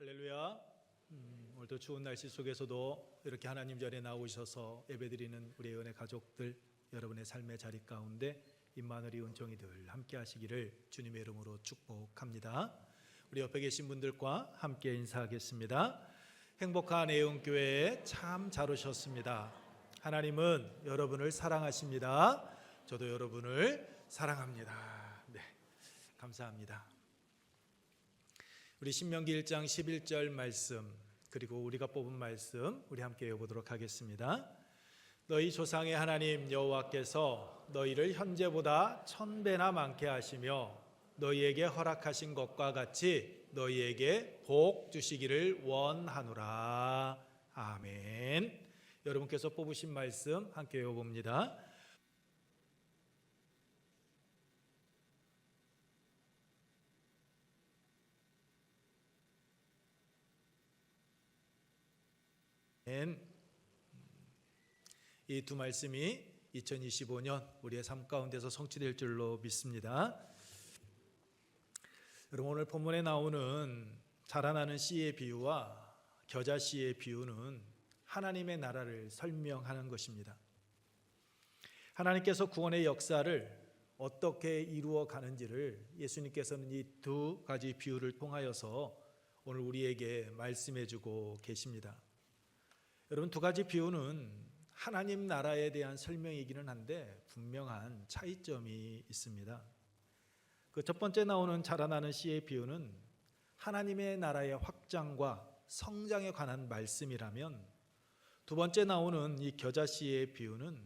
할렐루야. 음, 오늘도 추운 날씨 속에서도 이렇게 하나님 전에 나오셔서 예배드리는 우리 은혜 가족들 여러분의 삶의 자리 가운데 임마누리 은총이 늘 함께 하시기를 주님의 이름으로 축복합니다. 우리 옆에 계신 분들과 함께 인사하겠습니다. 행복한 애용교회에 참 잘 오셨습니다. 하나님은 여러분을 사랑하십니다. 저도 여러분을 사랑합니다. 네. 감사합니다. 우리 신명기 1장 11절 말씀 그리고 우리가 뽑은 말씀 우리 함께 읽어보도록 하겠습니다. 너희 조상의 하나님 여호와께서 너희를 현재보다 천 배나 많게 하시며 너희에게 허락하신 것과 같이 너희에게 복 주시기를 원하노라. 아멘. 여러분께서 뽑으신 말씀 함께 읽어봅니다. 이 두 말씀이 2025년 우리의 삶 가운데서 성취될 줄로 믿습니다. 여러분 오늘 본문에 나오는 자라나는 씨의 비유와 겨자 씨의 비유는 하나님의 나라를 설명하는 것입니다. 하나님께서 구원의 역사를 어떻게 이루어 가는지를 예수님께서는 이 두 가지 비유를 통하여서 오늘 우리에게 말씀해 주고 계십니다. 여러분 두 가지 비유는 하나님 나라에 대한 설명이기는 한데 분명한 차이점이 있습니다. 그 첫 번째 나오는 자라나는 씨의 비유는 하나님의 나라의 확장과 성장에 관한 말씀이라면 두 번째 나오는 이 겨자 씨의 비유는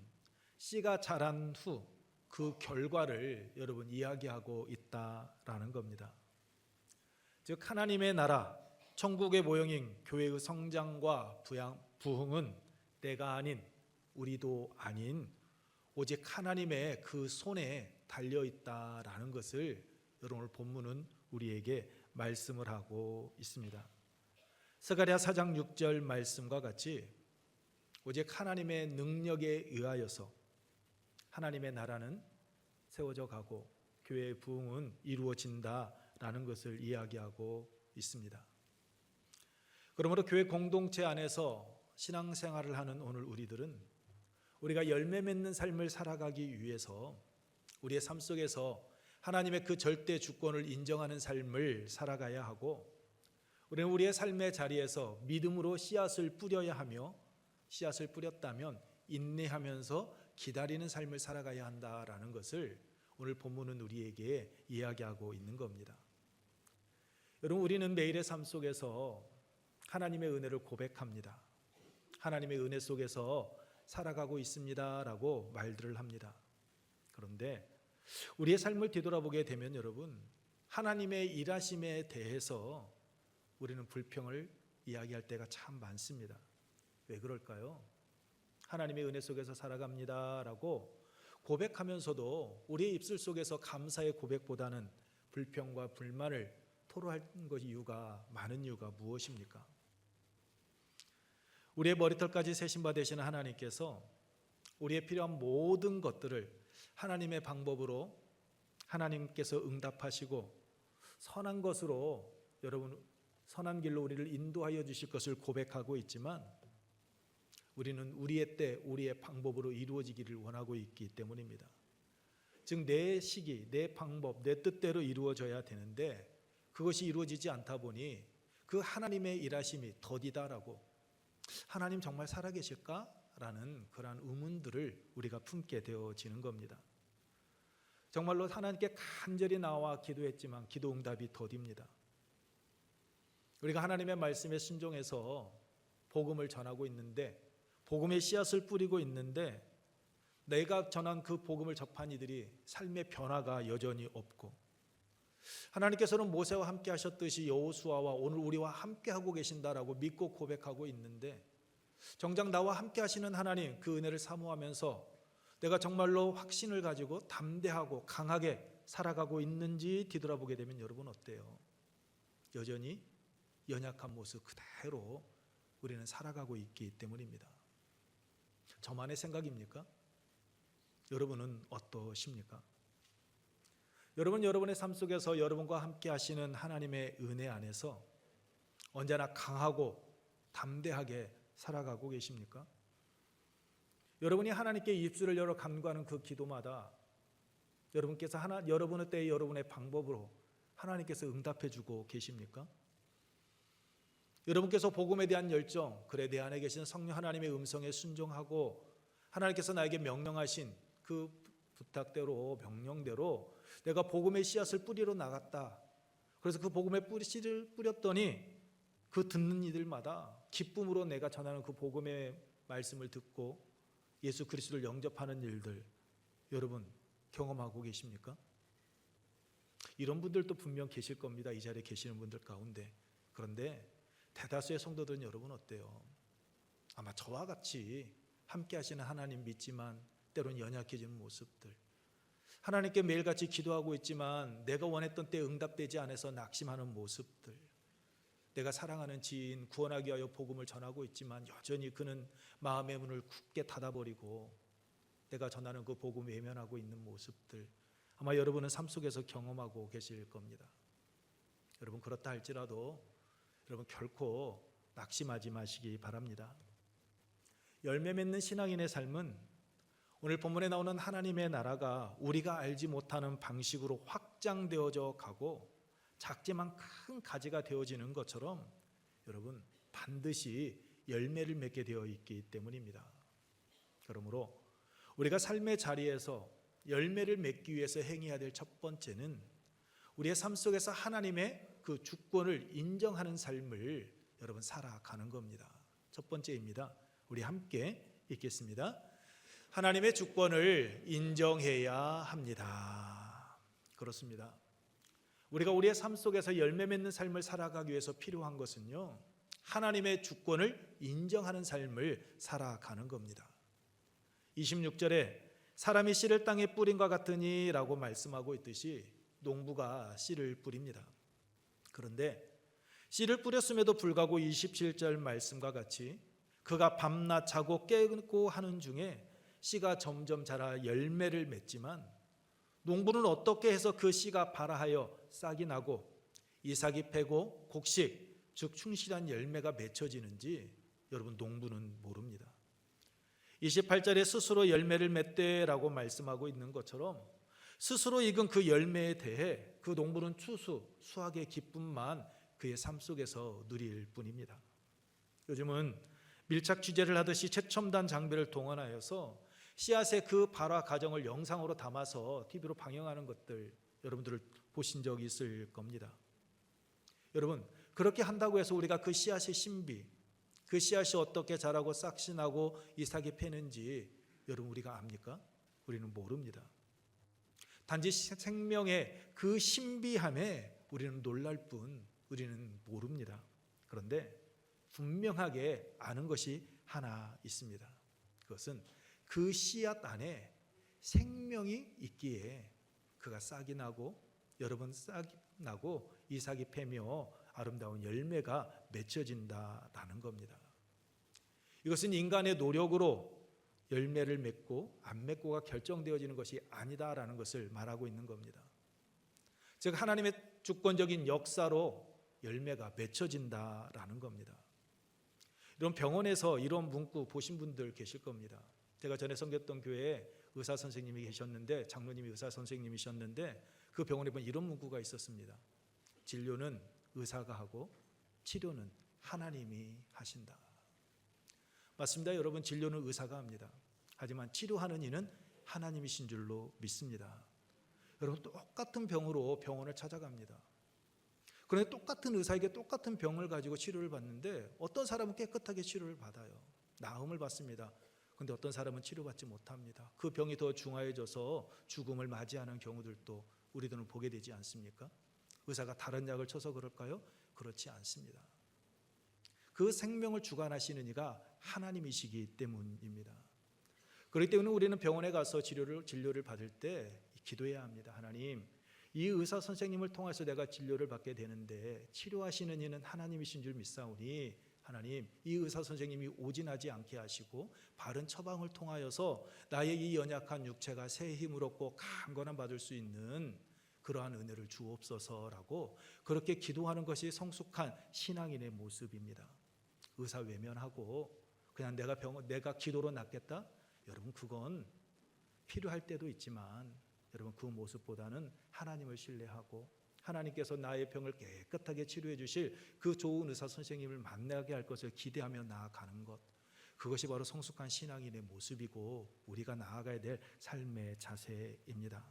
씨가 자란 후 그 결과를 여러분 이야기하고 있다라는 겁니다. 즉 하나님의 나라 천국의 모형인 교회의 성장과 부흥은 때가 아닌 우리도 아닌 오직 하나님의 그 손에 달려 있다라는 것을 오늘 본문은 우리에게 말씀을 하고 있습니다. 스가랴 4장 6절 말씀과 같이 오직 하나님의 능력에 의하여서 하나님의 나라는 세워져 가고 교회의 부흥은 이루어진다라는 것을 이야기하고 있습니다. 그러므로 교회 공동체 안에서 신앙생활을 하는 오늘 우리들은 우리가 열매 맺는 삶을 살아가기 위해서 우리의 삶 속에서 하나님의 그 절대 주권을 인정하는 삶을 살아가야 하고 우리는 우리의 삶의 자리에서 믿음으로 씨앗을 뿌려야 하며 씨앗을 뿌렸다면 인내하면서 기다리는 삶을 살아가야 한다라는 것을 오늘 본문은 우리에게 이야기하고 있는 겁니다. 여러분 우리는 매일의 삶 속에서 하나님의 은혜를 고백합니다. 하나님의 은혜 속에서 살아가고 있습니다라고 말들을 합니다. 그런데 우리의 삶을 뒤돌아보게 되면 여러분 하나님의 일하심에 대해서 우리는 불평을 이야기할 때가 참 많습니다. 왜 그럴까요? 하나님의 은혜 속에서 살아갑니다라고 고백하면서도 우리의 입술 속에서 감사의 고백보다는 불평과 불만을 토로하는 것 이유가 많은 이유가 무엇입니까? 우리의 머리털까지 세신 바 되시는 하나님께서 우리의 필요한 모든 것들을 하나님의 방법으로 하나님께서 응답하시고 선한 것으로 여러분 선한 길로 우리를 인도하여 주실 것을 고백하고 있지만 우리는 우리의 때 우리의 방법으로 이루어지기를 원하고 있기 때문입니다. 즉 내 시기, 내 방법, 내 뜻대로 이루어져야 되는데 그것이 이루어지지 않다 보니 그 하나님의 일하심이 더디다라고 하나님 정말 살아계실까? 라는 그러한 의문들을 우리가 품게 되어지는 겁니다. 정말로 하나님께 간절히 나와 기도했지만 기도 응답이 더딥니다. 우리가 하나님의 말씀에 순종해서 복음을 전하고 있는데 복음의 씨앗을 뿌리고 있는데 내가 전한 그 복음을 접한 이들이 삶의 변화가 여전히 없고 하나님께서는 모세와 함께 하셨듯이 여호수아와 오늘 우리와 함께 하고 계신다라고 믿고 고백하고 있는데 정작 나와 함께 하시는 하나님 그 은혜를 사모하면서 내가 정말로 확신을 가지고 담대하고 강하게 살아가고 있는지 뒤돌아보게 되면 여러분 어때요? 여전히 연약한 모습 그대로 우리는 살아가고 있기 때문입니다. 저만의 생각입니까? 여러분은 어떠십니까? 여러분 여러분의 삶 속에서 여러분과 함께 하시는 하나님의 은혜 안에서 언제나 강하고 담대하게 살아가고 계십니까? 여러분이 하나님께 입술을 열어 간구하는 그 기도마다 여러분께서 하나 여러분의 때에 여러분의 방법으로 하나님께서 응답해 주고 계십니까? 여러분께서 복음에 대한 열정, 그래 내 안에 계신 성령 하나님의 음성에 순종하고 하나님께서 나에게 명령하신 그 부탁대로 명령대로 내가 복음의 씨앗을 뿌리러 나갔다. 그래서 그 복음의 뿌리 씨를 뿌렸더니 그 듣는 이들마다 기쁨으로 내가 전하는 그 복음의 말씀을 듣고 예수 그리스도를 영접하는 일들 여러분 경험하고 계십니까? 이런 분들도 분명 계실 겁니다. 이 자리에 계시는 분들 가운데. 그런데 대다수의 성도들은 여러분 어때요? 아마 저와 같이 함께 하시는 하나님 믿지만 때론 연약해지는 모습들. 하나님께 매일같이 기도하고 있지만 내가 원했던 때 응답되지 않아서 낙심하는 모습들. 내가 사랑하는 지인 구원하기 위하여 복음을 전하고 있지만 여전히 그는 마음의 문을 굳게 닫아버리고 내가 전하는 그 복음 외면하고 있는 모습들. 아마 여러분은 삶 속에서 경험하고 계실 겁니다. 여러분 그렇다 할지라도 여러분 결코 낙심하지 마시기 바랍니다. 열매 맺는 신앙인의 삶은 오늘 본문에 나오는 하나님의 나라가 우리가 알지 못하는 방식으로 확장되어져 가고 작지만 큰 가지가 되어지는 것처럼 여러분 반드시 열매를 맺게 되어 있기 때문입니다. 그러므로 우리가 삶의 자리에서 열매를 맺기 위해서 행해야 될 첫 번째는 우리의 삶 속에서 하나님의 그 주권을 인정하는 삶을 여러분 살아가는 겁니다. 첫 번째입니다. 우리 함께 읽겠습니다. 하나님의 주권을 인정해야 합니다. 그렇습니다. 우리가 우리의 삶 속에서 열매 맺는 삶을 살아가기 위해서 필요한 것은요. 하나님의 주권을 인정하는 삶을 살아가는 겁니다. 26절에 사람이 씨를 땅에 뿌린과 같으니라고 말씀하고 있듯이 농부가 씨를 뿌립니다. 그런데 씨를 뿌렸음에도 불구하고 27절 말씀과 같이 그가 밤낮 자고 깨고 하는 중에 씨가 점점 자라 열매를 맺지만 농부는 어떻게 해서 그 씨가 발아하여 싹이 나고 이삭이 패고 곡식 즉 충실한 열매가 맺혀지는지 여러분 농부는 모릅니다. 28절에 스스로 열매를 맺되라고 말씀하고 있는 것처럼 스스로 익은 그 열매에 대해 그 농부는 추수, 수확의 기쁨만 그의 삶 속에서 누릴 뿐입니다. 요즘은 밀착 취재를 하듯이 최첨단 장비를 동원하여서 씨앗의 그 발화 과정을 영상으로 담아서 TV로 방영하는 것들 여러분들 보신 적이 있을 겁니다. 여러분 그렇게 한다고 해서 우리가 그 씨앗의 신비, 그 씨앗이 어떻게 자라고 싹신하고 이삭이 패는지 여러분 우리가 압니까? 우리는 모릅니다. 단지 생명의 그 신비함에 우리는 놀랄 뿐 우리는 모릅니다. 그런데 분명하게 아는 것이 하나 있습니다. 그것은 그 씨앗 안에 생명이 있기에 그가 싹이 나고 여러 번 싹이 나고 이삭이 패며 아름다운 열매가 맺혀진다라는 겁니다. 이것은 인간의 노력으로 열매를 맺고 안 맺고가 결정되어지는 것이 아니다라는 것을 말하고 있는 겁니다. 즉 하나님의 주권적인 역사로 열매가 맺혀진다라는 겁니다. 이런 병원에서 이런 문구 보신 분들 계실 겁니다. 제가 전에 섬겼던 교회에 의사 선생님이 계셨는데 장로님이 의사 선생님이셨는데 그 병원에 보면 이런 문구가 있었습니다. 진료는 의사가 하고 치료는 하나님이 하신다. 맞습니다. 여러분 진료는 의사가 합니다. 하지만 치료하는 이는 하나님이신 줄로 믿습니다. 여러분 똑같은 병으로 병원을 찾아갑니다. 그런데 똑같은 의사에게 똑같은 병을 가지고 치료를 받는데 어떤 사람은 깨끗하게 치료를 받아요. 나음을 받습니다. 근데 어떤 사람은 치료받지 못합니다. 그 병이 더 중화해져서 죽음을 맞이하는 경우들도 우리들은 보게 되지 않습니까? 의사가 다른 약을 쳐서 그럴까요? 그렇지 않습니다. 그 생명을 주관하시는 이가 하나님이시기 때문입니다. 그렇기 때문에 우리는 병원에 가서 치료를 진료를 받을 때 기도해야 합니다. 하나님, 이 의사 선생님을 통해서 내가 진료를 받게 되는데 치료하시는 이는 하나님이신 줄 믿사오니 하나님 이 의사 선생님이 오진하지 않게 하시고 바른 처방을 통하여서 나의 이 연약한 육체가 새 힘을 얻고 강건함 받을 수 있는 그러한 은혜를 주옵소서라고 그렇게 기도하는 것이 성숙한 신앙인의 모습입니다. 의사 외면하고 그냥 내가 병 내가 기도로 낫겠다? 여러분 그건 필요할 때도 있지만 여러분 그 모습보다는 하나님을 신뢰하고 하나님께서 나의 병을 깨끗하게 치료해 주실 그 좋은 의사 선생님을 만나게 할 것을 기대하며 나아가는 것. 그것이 바로 성숙한 신앙인의 모습이고 우리가 나아가야 될 삶의 자세입니다.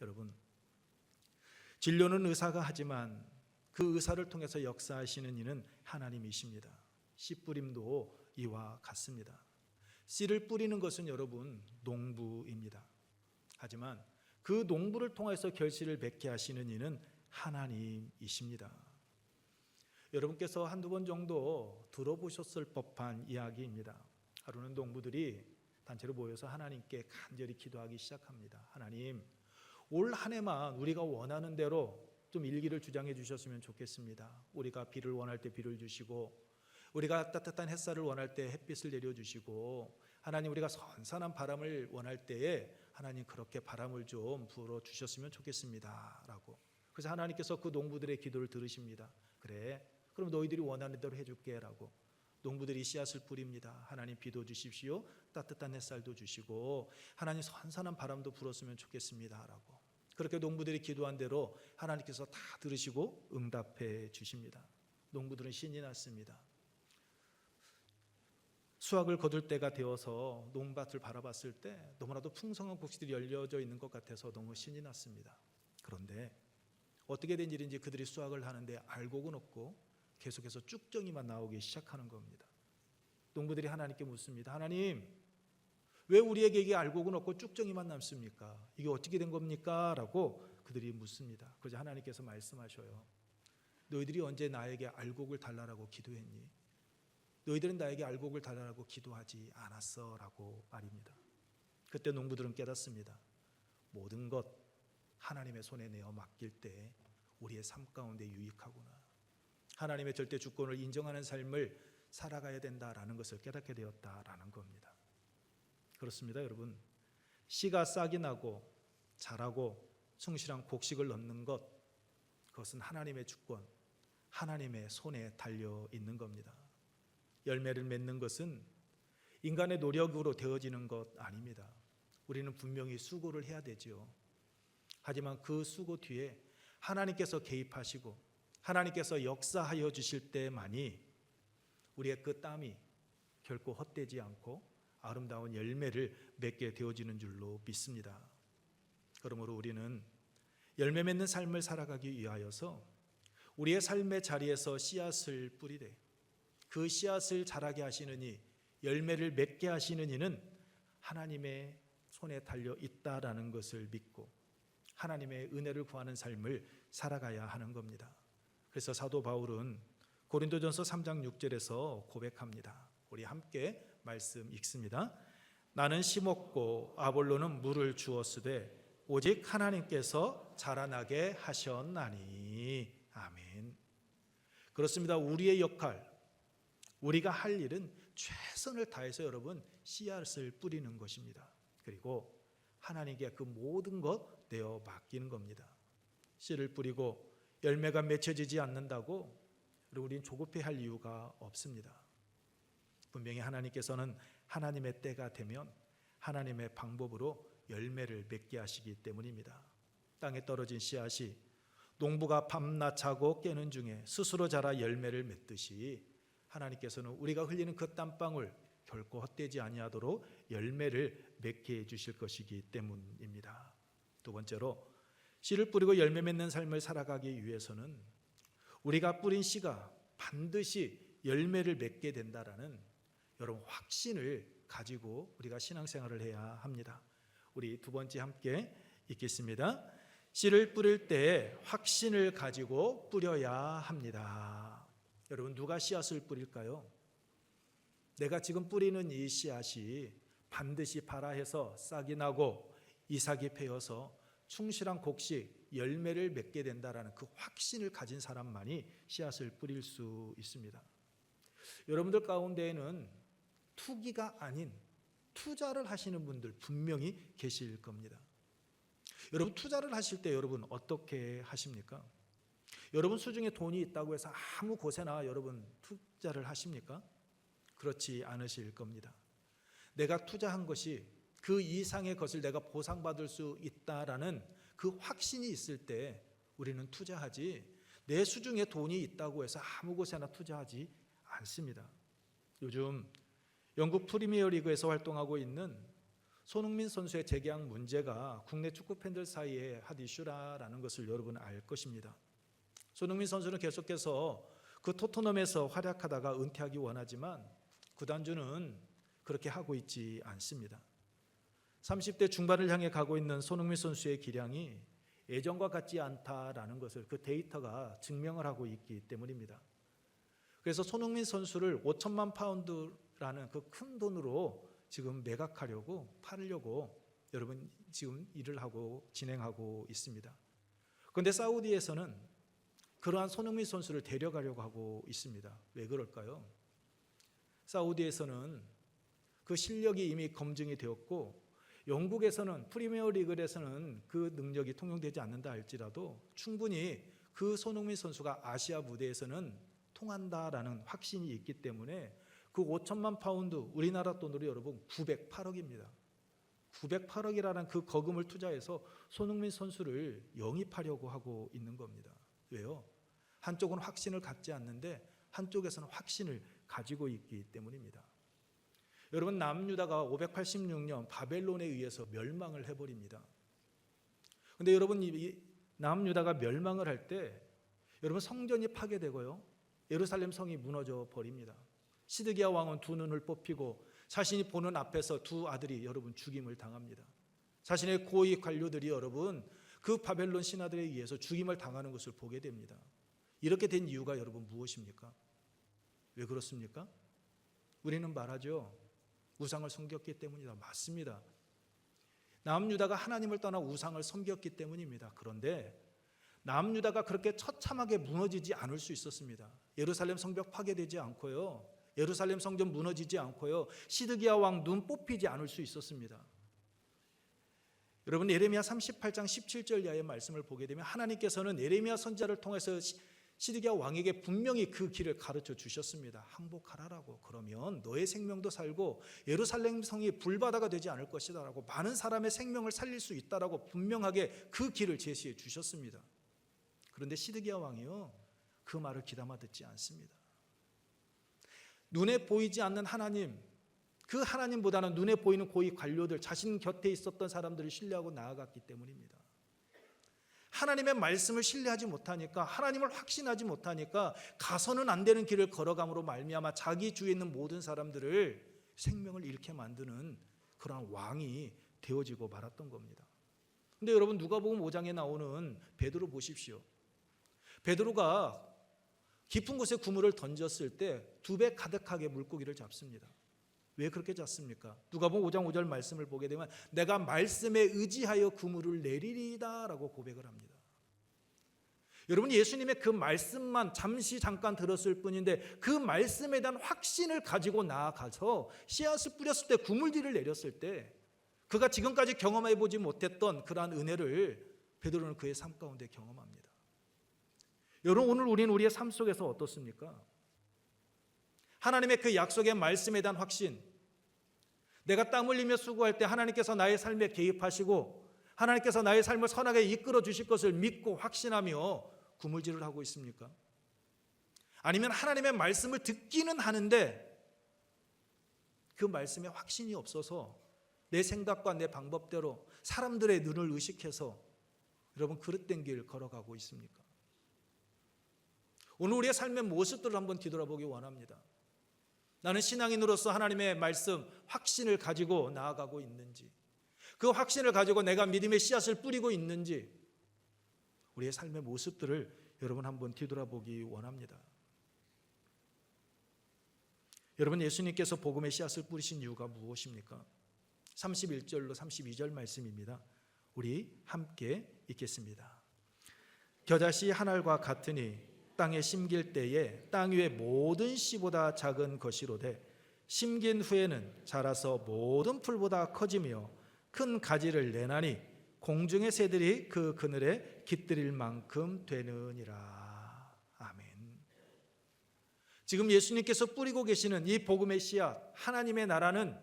여러분 진료는 의사가 하지만 그 의사를 통해서 역사하시는 이는 하나님이십니다. 씨 뿌림도 이와 같습니다. 씨를 뿌리는 것은 여러분 농부입니다. 하지만 그 농부를 통해서 결실을 맺게 하시는 이는 하나님이십니다. 여러분께서 한두 번 정도 들어보셨을 법한 이야기입니다. 하루는 농부들이 단체로 모여서 하나님께 간절히 기도하기 시작합니다. 하나님, 올 한 해만 우리가 원하는 대로 좀 일기를 주장해 주셨으면 좋겠습니다. 우리가 비를 원할 때 비를 주시고 우리가 따뜻한 햇살을 원할 때 햇빛을 내려 주시고 하나님 우리가 선선한 바람을 원할 때에 하나님 그렇게 바람을 좀 불어 주셨으면 좋겠습니다 라고. 그래서 하나님께서 그 농부들의 기도를 들으십니다. 그래. 그럼 너희들이 원하는 대로 해 줄게라고. 농부들이 씨앗을 뿌립니다. 하나님 비도 주십시오. 따뜻한 햇살도 주시고 하나님 선선한 바람도 불었으면 좋겠습니다라고. 그렇게 농부들이 기도한 대로 하나님께서 다 들으시고 응답해 주십니다. 농부들은 신이 났습니다. 수확을 거둘 때가 되어서 농밭을 바라봤을 때 너무나도 풍성한 곡식들이 열려져 있는 것 같아서 너무 신이 났습니다. 그런데 어떻게 된 일인지 그들이 수확을 하는데 알곡은 없고 계속해서 쭉정이만 나오기 시작하는 겁니다. 농부들이 하나님께 묻습니다. 하나님, 왜 우리에게 이게 알곡은 없고 쭉정이만 남습니까? 이게 어떻게 된 겁니까? 라고 그들이 묻습니다. 그러자 하나님께서 말씀하셔요. 너희들이 언제 나에게 알곡을 달라라고 기도했니? 너희들은 나에게 알곡을 달라고 기도하지 않았어라고 말입니다. 그때 농부들은 깨닫습니다. 모든 것 하나님의 손에 내어 맡길 때 우리의 삶 가운데 유익하구나. 하나님의 절대 주권을 인정하는 삶을 살아가야 된다라는 것을 깨닫게 되었다라는 겁니다. 그렇습니다, 여러분. 씨가 싹이 나고 자라고 성실한 곡식을 넣는 것 그것은 하나님의 주권, 하나님의 손에 달려 있는 겁니다. 열매를 맺는 것은 인간의 노력으로 되어지는 것 아닙니다. 우리는 분명히 수고를 해야 되지요. 하지만 그 수고 뒤에 하나님께서 개입하시고 하나님께서 역사하여 주실 때만이 우리의 그 땀이 결코 헛되지 않고 아름다운 열매를 맺게 되어지는 줄로 믿습니다. 그러므로 우리는 열매 맺는 삶을 살아가기 위하여서 우리의 삶의 자리에서 씨앗을 뿌리되 그 씨앗을 자라게 하시는 이 열매를 맺게 하시는 이는 하나님의 손에 달려 있다라는 것을 믿고 하나님의 은혜를 구하는 삶을 살아가야 하는 겁니다. 그래서 사도 바울은 고린도전서 3장 6절에서 고백합니다. 우리 함께 말씀 읽습니다. 나는 심었고 아볼로는 물을 주었으되 오직 하나님께서 자라나게 하셨나니 아멘. 그렇습니다. 우리의 역할 우리가 할 일은 최선을 다해서 여러분 씨앗을 뿌리는 것입니다. 그리고 하나님께 그 모든 것 내어 맡기는 겁니다. 씨를 뿌리고 열매가 맺혀지지 않는다고 우리는 조급해할 이유가 없습니다. 분명히 하나님께서는 하나님의 때가 되면 하나님의 방법으로 열매를 맺게 하시기 때문입니다. 땅에 떨어진 씨앗이 농부가 밤낮 자고 깨는 중에 스스로 자라 열매를 맺듯이 하나님께서는 우리가 흘리는 그 땀방울 결코 헛되지 아니하도록 열매를 맺게 해 주실 것이기 때문입니다. 두 번째로 씨를 뿌리고 열매 맺는 삶을 살아가기 위해서는 우리가 뿌린 씨가 반드시 열매를 맺게 된다라는 여러분 확신을 가지고 우리가 신앙생활을 해야 합니다. 우리 두 번째 함께 읽겠습니다. 씨를 뿌릴 때 확신을 가지고 뿌려야 합니다. 여러분 누가 씨앗을 뿌릴까요? 내가 지금 뿌리는 이 씨앗이 반드시 발아 해서 싹이 나고 이삭이 패여서 충실한 곡식 열매를 맺게 된다라는 그 확신을 가진 사람만이 씨앗을 뿌릴 수 있습니다. 여러분들 가운데에는 투기가 아닌 투자를 하시는 분들 분명히 계실 겁니다. 여러분 투자를 하실 때 여러분 어떻게 하십니까? 여러분 수중에 돈이 있다고 해서 아무 곳에나 여러분 투자를 하십니까? 그렇지 않으실 겁니다. 내가 투자한 것이 그 이상의 것을 내가 보상받을 수 있다라는 그 확신이 있을 때 우리는 투자하지 내 수중에 돈이 있다고 해서 아무 곳에나 투자하지 않습니다. 요즘 영국 프리미어 리그에서 활동하고 있는 손흥민 선수의 재계약 문제가 국내 축구 팬들 사이에 핫 이슈라라는 것을 여러분 알 것입니다. 손흥민 선수는 계속해서 그 토트넘에서 활약하다가 은퇴하기 원하지만 구단주는 그렇게 하고 있지 않습니다. 30대 중반을 향해 가고 있는 손흥민 선수의 기량이 예전과 같지 않다라는 것을 그 데이터가 증명을 하고 있기 때문입니다. 그래서 손흥민 선수를 5천만 파운드라는 그 큰 돈으로 지금 매각하려고 팔려고 여러분 지금 일을 하고 진행하고 있습니다. 그런데 사우디에서는 그러한 손흥민 선수를 데려가려고 하고 있습니다. 왜 그럴까요? 사우디에서는 그 실력이 이미 검증이 되었고 영국에서는 프리미어 리그에서는 그 능력이 통용되지 않는다 할지라도 충분히 그 손흥민 선수가 아시아 무대에서는 통한다라는 확신이 있기 때문에 그 5천만 파운드 우리나라 돈으로 여러분 908억입니다. 908억이라는 그 거금을 투자해서 손흥민 선수를 영입하려고 하고 있는 겁니다. 왜요? 한쪽은 확신을 갖지 않는데 한쪽에서는 확신을 가지고 있기 때문입니다. 여러분 남유다가 586년 바벨론에 의해서 멸망을 해버립니다. 근데 여러분 이 남유다가 멸망을 할 때 여러분 성전이 파괴되고요. 예루살렘 성이 무너져 버립니다. 시드기야 왕은 두 눈을 뽑히고 자신이 보는 앞에서 두 아들이 여러분 죽임을 당합니다. 자신의 고위 관료들이 여러분 그 바벨론 신하들에 의해서 죽임을 당하는 것을 보게 됩니다. 이렇게 된 이유가 여러분 무엇입니까? 왜 그렇습니까? 우리는 말하죠. 우상을 섬겼기 때문이다. 맞습니다. 남유다가 하나님을 떠나 우상을 섬겼기 때문입니다. 그런데 남유다가 그렇게 처참하게 무너지지 않을 수 있었습니다. 예루살렘 성벽 파괴되지 않고요. 예루살렘 성전 무너지지 않고요. 시드기야 왕 눈 뽑히지 않을 수 있었습니다. 여러분 예레미야 38장 17절 이하의 말씀을 보게 되면 하나님께서는 예레미야 선자를 통해서 시드기야 왕에게 분명히 그 길을 가르쳐 주셨습니다. 항복하라라고. 그러면 너의 생명도 살고 예루살렘 성이 불바다가 되지 않을 것이다라고 많은 사람의 생명을 살릴 수 있다라고 분명하게 그 길을 제시해 주셨습니다. 그런데 시드기야 왕이요 그 말을 귀담아 듣지 않습니다. 눈에 보이지 않는 하나님, 그 하나님보다는 눈에 보이는 고위 관료들, 자신 곁에 있었던 사람들을 신뢰하고 나아갔기 때문입니다. 하나님의 말씀을 신뢰하지 못하니까 하나님을 확신하지 못하니까 가서는 안 되는 길을 걸어감으로 말미암아 자기 주위에 있는 모든 사람들을 생명을 잃게 만드는 그러한 왕이 되어지고 말았던 겁니다. 근데 여러분 누가복음 5장에 나오는 베드로 보십시오. 베드로가 깊은 곳에 그물을 던졌을 때 두 배 가득하게 물고기를 잡습니다. 왜 그렇게 잡습니까? 누가복음 5장 5절 말씀을 보게 되면 내가 말씀에 의지하여 그물을 내리리다라고 고백을 합니다. 여러분 예수님의 그 말씀만 잠시 잠깐 들었을 뿐인데 그 말씀에 대한 확신을 가지고 나아가서 씨앗을 뿌렸을 때 그물들을 내렸을 때 그가 지금까지 경험해 보지 못했던 그러한 은혜를 베드로는 그의 삶 가운데 경험합니다. 여러분 오늘 우리는 우리의 삶 속에서 어떻습니까? 하나님의 그 약속의 말씀에 대한 확신. 내가 땀 흘리며 수고할 때 하나님께서 나의 삶에 개입하시고 하나님께서 나의 삶을 선하게 이끌어 주실 것을 믿고 확신하며 구물질을 하고 있습니까? 아니면 하나님의 말씀을 듣기는 하는데 그 말씀에 확신이 없어서 내 생각과 내 방법대로 사람들의 눈을 의식해서 여러분 그릇된 길 걸어가고 있습니까? 오늘 우리의 삶의 모습들을 한번 뒤돌아보기 원합니다. 나는 신앙인으로서 하나님의 말씀, 확신을 가지고 나아가고 있는지, 그 확신을 가지고 내가 믿음의 씨앗을 뿌리고 있는지, 우리의 삶의 모습들을 여러분 한번 뒤돌아보기 원합니다. 여러분 예수님께서 복음의 씨앗을 뿌리신 이유가 무엇입니까? 31절로 32절 말씀입니다. 우리 함께 읽겠습니다. 겨자씨 한 알과 같으니 땅에 심길 때에 땅 위의 모든 씨보다 작은 것이로되 심긴 후에는 자라서 모든 풀보다 커지며 큰 가지를 내나니 공중의 새들이 그 그늘에 깃들일 만큼 되느니라. 아멘. 지금 예수님께서 뿌리고 계시는 이 복음의 씨앗, 하나님의 나라는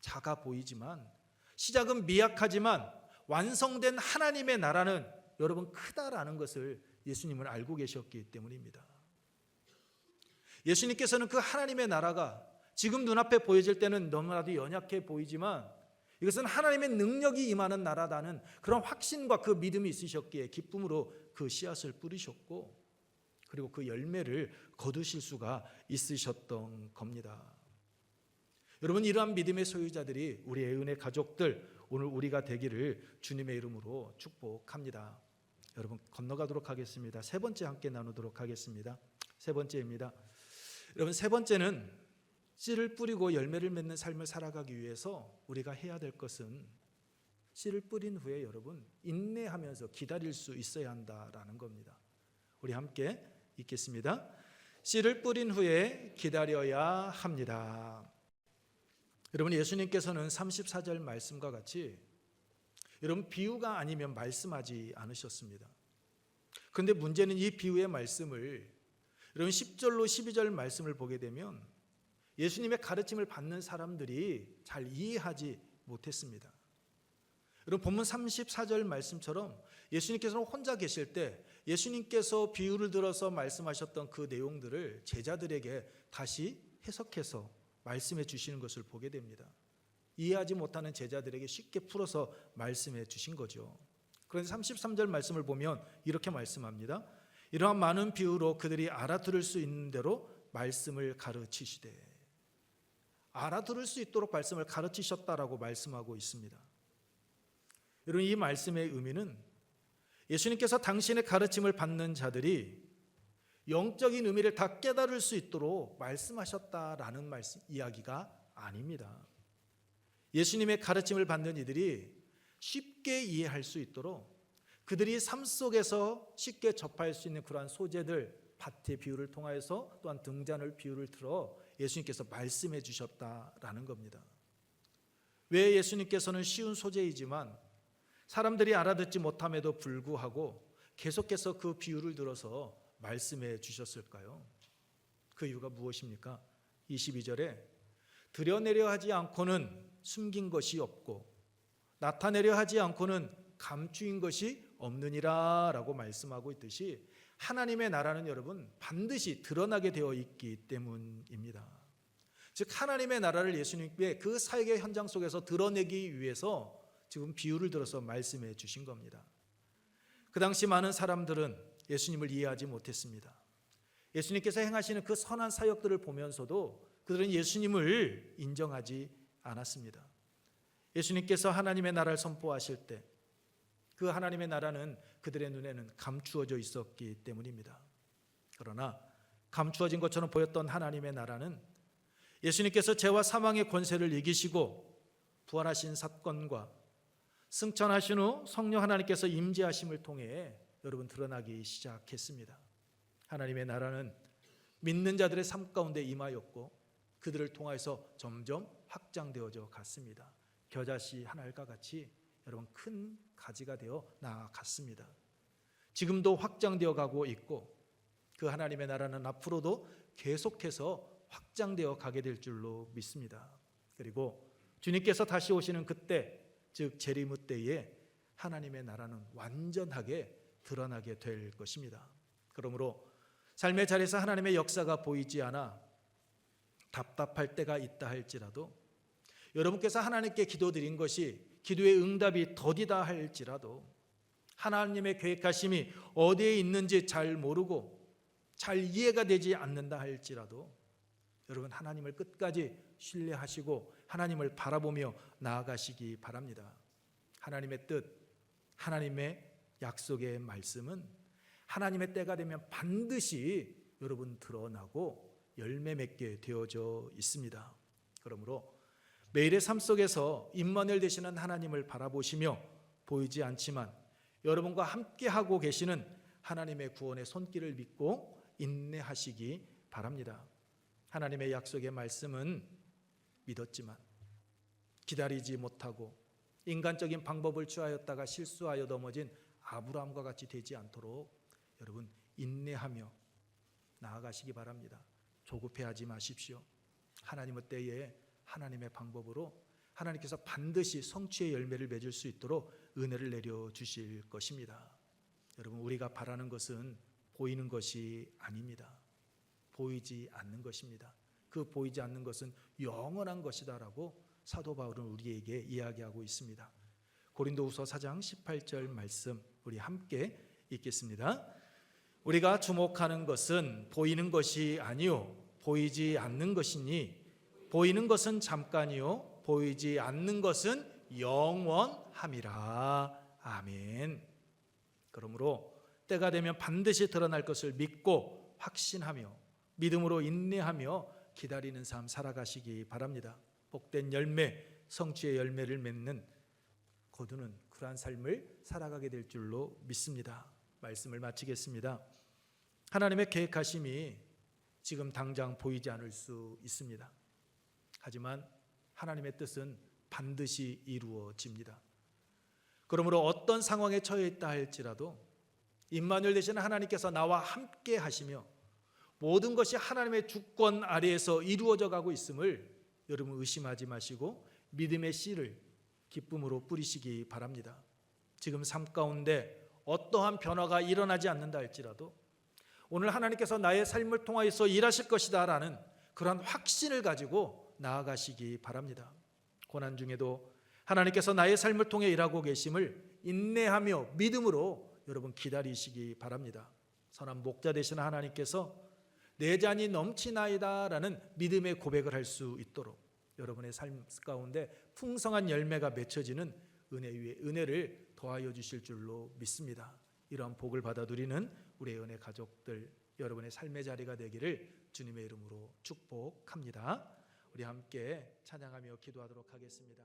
작아 보이지만 시작은 미약하지만 완성된 하나님의 나라는 여러분 크다라는 것을 예수님은 알고 계셨기 때문입니다. 예수님께서는 그 하나님의 나라가 지금 눈앞에 보여질 때는 너무나도 연약해 보이지만 이것은 하나님의 능력이 임하는 나라다는 그런 확신과 그 믿음이 있으셨기에 기쁨으로 그 씨앗을 뿌리셨고 그리고 그 열매를 거두실 수가 있으셨던 겁니다. 여러분 이러한 믿음의 소유자들이 우리 애은의 가족들 오늘 우리가 되기를 주님의 이름으로 축복합니다. 여러분 건너가도록 하겠습니다. 세 번째 함께 나누도록 하겠습니다. 세 번째입니다. 여러분 세 번째는 씨를 뿌리고 열매를 맺는 삶을 살아가기 위해서 우리가 해야 될 것은 씨를 뿌린 후에 여러분 인내하면서 기다릴 수 있어야 한다라는 겁니다. 우리 함께 읽겠습니다. 씨를 뿌린 후에 기다려야 합니다. 여러분 예수님께서는 34절 말씀과 같이 여러분 비유가 아니면 말씀하지 않으셨습니다. 그런데 문제는 이 비유의 말씀을 여러분 10절로 12절 말씀을 보게 되면 예수님의 가르침을 받는 사람들이 잘 이해하지 못했습니다. 여러분 본문 34절 말씀처럼 예수님께서는 혼자 계실 때 예수님께서 비유를 들어서 말씀하셨던 그 내용들을 제자들에게 다시 해석해서 말씀해 주시는 것을 보게 됩니다. 이해하지 못하는 제자들에게 쉽게 풀어서 말씀해 주신 거죠. 그런데 33절 말씀을 보면 이렇게 말씀합니다. 이러한 많은 비유로 그들이 알아들을 수 있는 대로 말씀을 가르치시되 알아들을 수 있도록 말씀을 가르치셨다라고 말씀하고 있습니다. 여러분 이 말씀의 의미는 예수님께서 당신의 가르침을 받는 자들이 영적인 의미를 다 깨달을 수 있도록 말씀하셨다라는 말씀 이야기가 아닙니다. 예수님의 가르침을 받는 이들이 쉽게 이해할 수 있도록 그들이 삶 속에서 쉽게 접할 수 있는 그러한 소재들 밭의 비유를 통하여서 또한 등잔을 비유를 들어 예수님께서 말씀해 주셨다라는 겁니다. 왜 예수님께서는 쉬운 소재이지만 사람들이 알아듣지 못함에도 불구하고 계속해서 그 비유를 들어서 말씀해 주셨을까요? 그 이유가 무엇입니까? 22절에 드러내려 하지 않고는 숨긴 것이 없고 나타내려 하지 않고는 감추인 것이 없느니라라고 말씀하고 있듯이 하나님의 나라는 여러분 반드시 드러나게 되어 있기 때문입니다. 즉 하나님의 나라를 예수님께 그 사역의 현장 속에서 드러내기 위해서 지금 비유를 들어서 말씀해 주신 겁니다. 그 당시 많은 사람들은 예수님을 이해하지 못했습니다. 예수님께서 행하시는 그 선한 사역들을 보면서도 그들은 예수님을 인정하지 않았습니다. 예수님께서 하나님의 나라를 선포하실 때 그 하나님의 나라는 그들의 눈에는 감추어져 있었기 때문입니다. 그러나 감추어진 것처럼 보였던 하나님의 나라는 예수님께서 죄와 사망의 권세를 이기시고 부활하신 사건과 승천하신 후 성령 하나님께서 임재하심을 통해 여러분 드러나기 시작했습니다. 하나님의 나라는 믿는 자들의 삶 가운데 임하였고 그들을 통하여서 점점 확장되어져 갔습니다. 겨자씨 하나일과 같이 여러분 큰 가지가 되어 나아갔습니다. 지금도 확장되어 가고 있고 그 하나님의 나라는 앞으로도 계속해서 확장되어 가게 될 줄로 믿습니다. 그리고 주님께서 다시 오시는 그때 즉 재림의 때에 하나님의 나라는 완전하게 드러나게 될 것입니다. 그러므로 삶의 자리에서 하나님의 역사가 보이지 않아 답답할 때가 있다 할지라도 여러분께서 하나님께 기도드린 것이 기도의 응답이 더디다 할지라도 하나님의 계획하심이 어디에 있는지 잘 모르고 잘 이해가 되지 않는다 할지라도 여러분 하나님을 끝까지 신뢰하시고 하나님을 바라보며 나아가시기 바랍니다. 하나님의 뜻, 하나님의 약속의 말씀은 하나님의 때가 되면 반드시 여러분 드러나고 열매 맺게 되어져 있습니다. 그러므로 매일의 삶 속에서 임마누엘 되시는 하나님을 바라보시며 보이지 않지만 여러분과 함께 하고 계시는 하나님의 구원의 손길을 믿고 인내하시기 바랍니다. 하나님의 약속의 말씀은 믿었지만 기다리지 못하고 인간적인 방법을 취하였다가 실수하여 넘어진 아브라함과 같이 되지 않도록 여러분 인내하며 나아가시기 바랍니다. 조급해하지 마십시오. 하나님의 때에 하나님의 방법으로 하나님께서 반드시 성취의 열매를 맺을 수 있도록 은혜를 내려 주실 것입니다. 여러분 우리가 바라는 것은 보이는 것이 아닙니다. 보이지 않는 것입니다. 그 보이지 않는 것은 영원한 것이다라고 사도 바울은 우리에게 이야기하고 있습니다. 고린도후서 4장 18절 말씀 우리 함께 읽겠습니다. 우리가 주목하는 것은 보이는 것이 아니요 보이지 않는 것이니 보이는 것은 잠깐이요 보이지 않는 것은 영원함이라. 아멘. 그러므로 때가 되면 반드시 드러날 것을 믿고 확신하며 믿음으로 인내하며 기다리는 삶 살아가시기 바랍니다. 복된 열매, 성취의 열매를 맺는 거두는 그러한 삶을 살아가게 될 줄로 믿습니다. 말씀을 마치겠습니다. 하나님의 계획하심이 지금 당장 보이지 않을 수 있습니다. 하지만 하나님의 뜻은 반드시 이루어집니다. 그러므로 어떤 상황에 처해 있다 할지라도 임마누엘 되시는 하나님께서 나와 함께 하시며 모든 것이 하나님의 주권 아래에서 이루어져 가고 있음을 여러분 의심하지 마시고 믿음의 씨를 기쁨으로 뿌리시기 바랍니다. 지금 삶 가운데 어떠한 변화가 일어나지 않는다 할지라도 오늘 하나님께서 나의 삶을 통하여서 일하실 것이다라는 그러한 확신을 가지고 나아가시기 바랍니다. 고난 중에도 하나님께서 나의 삶을 통해 일하고 계심을 인내하며 믿음으로 여러분 기다리시기 바랍니다. 선한 목자 되시는 하나님께서 내 잔이 넘치나이다라는 믿음의 고백을 할 수 있도록 여러분의 삶 가운데 풍성한 열매가 맺혀지는 은혜 위에 은혜를 더하여 주실 줄로 믿습니다. 이러한 복을 받아 누리는 우리의 은혜 가족들 여러분의 삶의 자리가 되기를 주님의 이름으로 축복합니다. 우리 함께 찬양하며 기도하도록 하겠습니다.